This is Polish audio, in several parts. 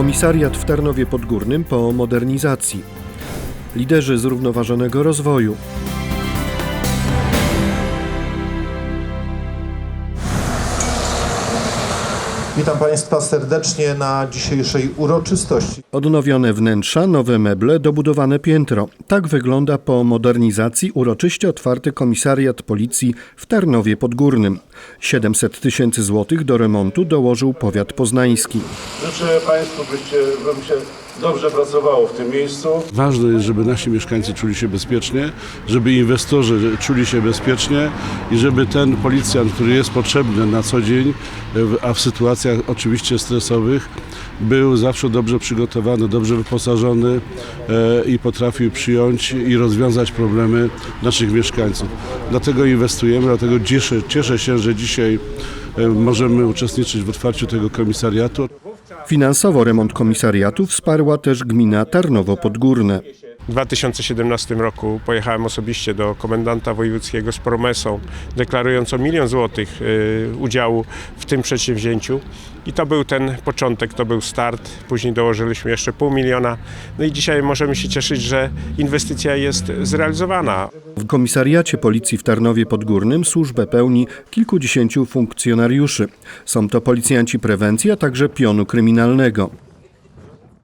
Komisariat w Tarnowie Podgórnym po modernizacji. Liderzy zrównoważonego rozwoju. Witam Państwa serdecznie na dzisiejszej uroczystości. Odnowione wnętrza, nowe meble, dobudowane piętro. Tak wygląda po modernizacji uroczyście otwarty komisariat policji w Tarnowie Podgórnym. 700 tysięcy złotych do remontu dołożył powiat poznański. Życzę Państwu, byście, żeby się dobrze pracowało w tym miejscu. Ważne jest, żeby nasi mieszkańcy czuli się bezpiecznie, żeby inwestorzy czuli się bezpiecznie i żeby ten policjant, który jest potrzebny na co dzień, a w sytuacjach oczywiście stresowych, był zawsze dobrze przygotowany, dobrze wyposażony e, i potrafił przyjąć i rozwiązać problemy naszych mieszkańców. Dlatego inwestujemy, dlatego cieszę, cieszę się, że dzisiaj e, możemy uczestniczyć w otwarciu tego komisariatu. Finansowo remont komisariatu wsparła też gmina Tarnowo Podgórne. W 2017 roku pojechałem osobiście do komendanta wojewódzkiego z promesą deklarującą milion złotych y, udziału w tym przedsięwzięciu. I to był ten początek, to był start. Później dołożyliśmy jeszcze pół miliona. No i dzisiaj możemy się cieszyć, że inwestycja jest zrealizowana. W komisariacie policji w Tarnowie Podgórnym służbę pełni kilkudziesięciu funkcjonariuszy. Są to policjanci prewencji, a także pionu kryminalnego.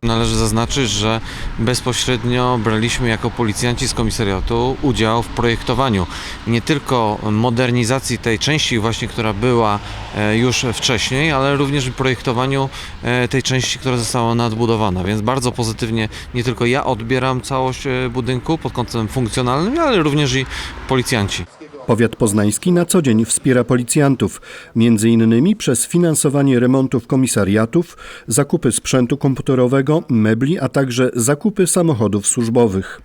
Należy zaznaczyć, że bezpośrednio braliśmy jako policjanci z komisariatu udział w projektowaniu nie tylko modernizacji tej części właśnie, która była e, już wcześniej, ale również w projektowaniu e, tej części, która została nadbudowana. Więc bardzo pozytywnie nie tylko ja odbieram całość e, budynku pod kątem funkcjonalnym, ale również i policjanci. Powiat poznański na co dzień wspiera policjantów, między innymi przez finansowanie remontów komisariatów, zakupy sprzętu komputerowego, mebli, a także zakupy samochodów służbowych.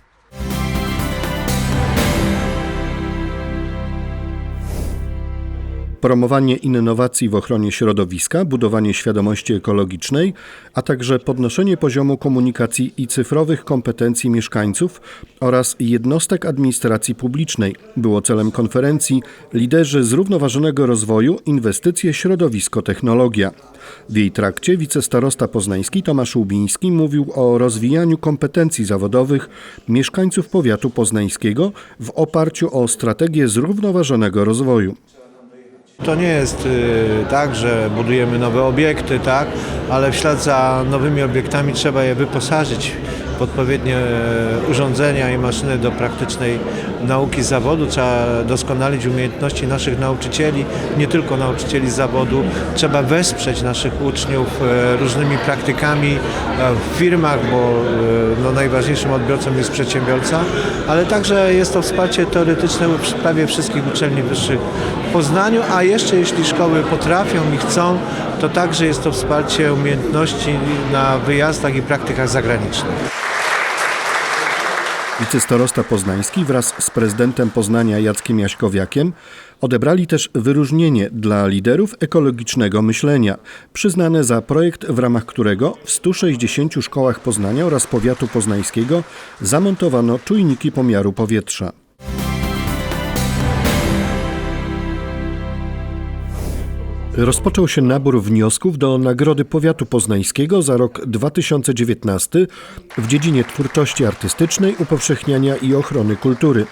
Promowanie innowacji w ochronie środowiska, budowanie świadomości ekologicznej, a także podnoszenie poziomu komunikacji i cyfrowych kompetencji mieszkańców oraz jednostek administracji publicznej było celem konferencji Liderzy Zrównoważonego Rozwoju Inwestycje Środowisko-Technologia. W jej trakcie wicestarosta poznański Tomasz Łubiński mówił o rozwijaniu kompetencji zawodowych mieszkańców powiatu poznańskiego w oparciu o strategię zrównoważonego rozwoju. To nie jest y, tak, że budujemy nowe obiekty, tak, ale w ślad za nowymi obiektami trzeba je wyposażyć odpowiednie e, urządzenia i maszyny do praktycznej nauki zawodu. Trzeba doskonalić umiejętności naszych nauczycieli, nie tylko nauczycieli zawodu. Trzeba wesprzeć naszych uczniów e, różnymi praktykami e, w firmach, bo no, najważniejszym odbiorcą jest przedsiębiorca, ale także jest to wsparcie teoretyczne w prawie wszystkich uczelni wyższych w Poznaniu, a jeszcze jeśli szkoły potrafią i chcą, to także jest to wsparcie umiejętności na wyjazdach i praktykach zagranicznych. Wicestarosta poznański wraz z prezydentem Poznania Jackiem Jaśkowiakiem odebrali też wyróżnienie dla liderów ekologicznego myślenia, przyznane za projekt, w ramach którego w 160 szkołach Poznania oraz powiatu poznańskiego zamontowano czujniki pomiaru powietrza. Rozpoczął się nabór wniosków do Nagrody Powiatu Poznańskiego za rok 2019 w dziedzinie twórczości artystycznej, upowszechniania i ochrony kultury.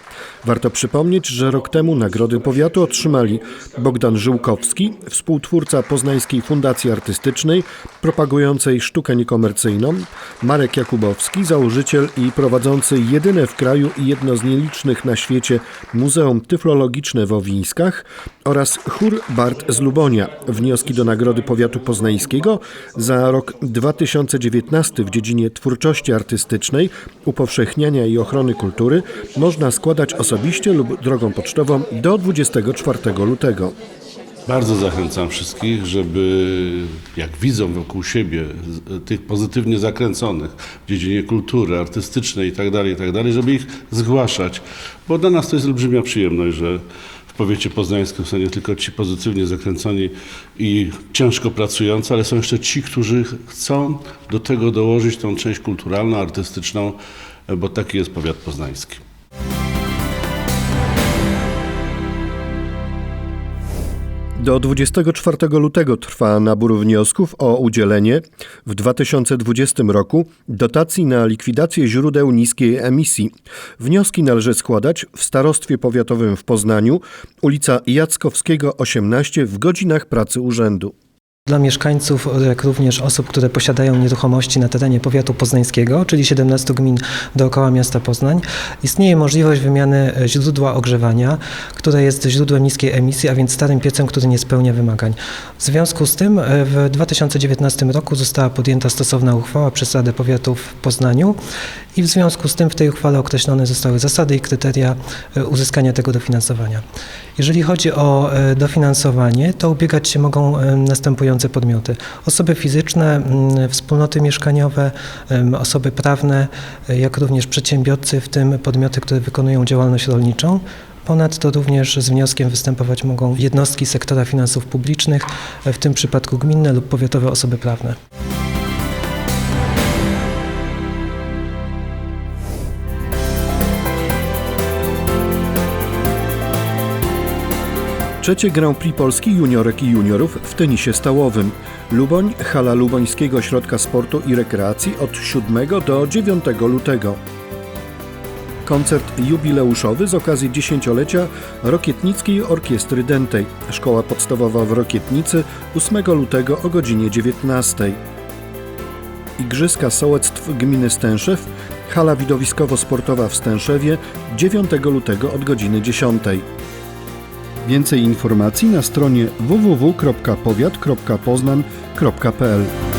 Warto przypomnieć, że rok temu Nagrody Powiatu otrzymali Bogdan Żyłkowski, współtwórca Poznańskiej Fundacji Artystycznej propagującej sztukę niekomercyjną, Marek Jakubowski, założyciel i prowadzący jedyne w kraju i jedno z nielicznych na świecie Muzeum Tyflologiczne w Owińskach oraz chór Bart z Lubonia. Wnioski do Nagrody Powiatu Poznańskiego za rok 2019 w dziedzinie twórczości artystycznej, upowszechniania i ochrony kultury można składać osobiście lub drogą pocztową do 24 lutego. Bardzo zachęcam wszystkich, żeby jak widzą wokół siebie tych pozytywnie zakręconych w dziedzinie kultury, artystycznej itd., itd., żeby ich zgłaszać, bo dla nas to jest olbrzymia przyjemność, że w powiecie poznańskim są nie tylko ci pozytywnie zakręconi i ciężko pracujący, ale są jeszcze ci, którzy chcą do tego dołożyć tą część kulturalną, artystyczną, bo taki jest powiat poznański. Do 24 lutego trwa nabór wniosków o udzielenie w 2020 roku dotacji na likwidację źródeł niskiej emisji. Wnioski należy składać w Starostwie Powiatowym w Poznaniu, ulica Jackowskiego 18 w godzinach pracy urzędu. Dla mieszkańców, jak również osób, które posiadają nieruchomości na terenie powiatu poznańskiego, czyli 17 gmin dookoła miasta Poznań, istnieje możliwość wymiany źródła ogrzewania, które jest źródłem niskiej emisji, a więc starym piecem, który nie spełnia wymagań. W związku z tym e, w 2019 roku została podjęta stosowna uchwała przez Radę Powiatu w Poznaniu i w związku z tym w tej uchwale określone zostały zasady i kryteria e, uzyskania tego dofinansowania. Jeżeli chodzi o e, dofinansowanie, to ubiegać się mogą e, następujące podmioty. Osoby fizyczne, mm, wspólnoty mieszkaniowe, osoby prawne, jak również przedsiębiorcy, w tym podmioty, które wykonują działalność rolniczą. Ponadto również z wnioskiem występować mogą jednostki sektora finansów publicznych, w tym przypadku gminne lub powiatowe osoby prawne. Trzecie Grand Prix Polski juniorek i juniorów w tenisie stałowym. Luboń, hala Lubońskiego Ośrodka Sportu i Rekreacji od 7 do 9 lutego. Koncert jubileuszowy z okazji dziesięciolecia Rokietnickiej Orkiestry Dętej. Szkoła podstawowa w Rokietnicy 8 lutego o godzinie 19. Igrzyska Sołectw Gminy Stęszew, hala widowiskowo-sportowa w Stęszewie 9 lutego od godziny 10. Więcej informacji na stronie www.powiat.poznan.pl